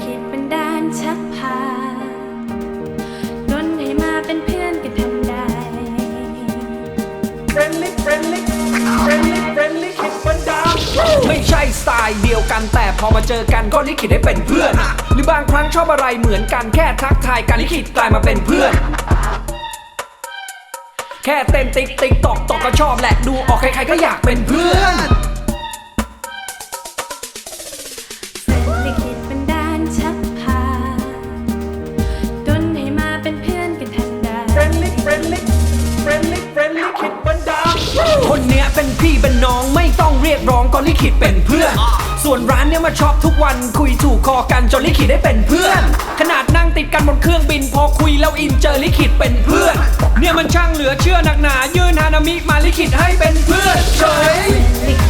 เฟรนลิขิตบันดาลชักพาดนให้มาเป็นเพื่อนกันทำได้ friendly friendly friendly friendly คิดมันดาวไม่ใช่สไตล์เดียวกันแต่พอมาเจอกันก็ลิขิตให้เป็นเพื่อน หรือบางครั้งชอบอะไรเหมือนกันแค่ทักทายกันลิขิตกลายมาเป็นเพื่อน แค่เต้นติ๊กติ๊กตอกตอกก็ชอบแหละดูออกใครๆก็อยากเป็นเพื่อน เฟรนลิขิตบันดาคนเนี้ยเป็นพี่เป็นน้องไม่ต้องเรียกร้องก็ลิขิตเป็นเพื่อน ส่วนร้านเนี้ยมาชอบทุกวันคุยถูกคอกันจนลิขิตได้เป็นเพื่อน ขนาดนั่งติดกันบนเครื่องบิน พอคุยแล้วอินเจอลิขิตเป็นเพื่อน เนี่ยมันช่างเหลือเชื่อหนักหนา ยื่นฮานามิมาลิขิตให้เป็นเพื่อนเฉย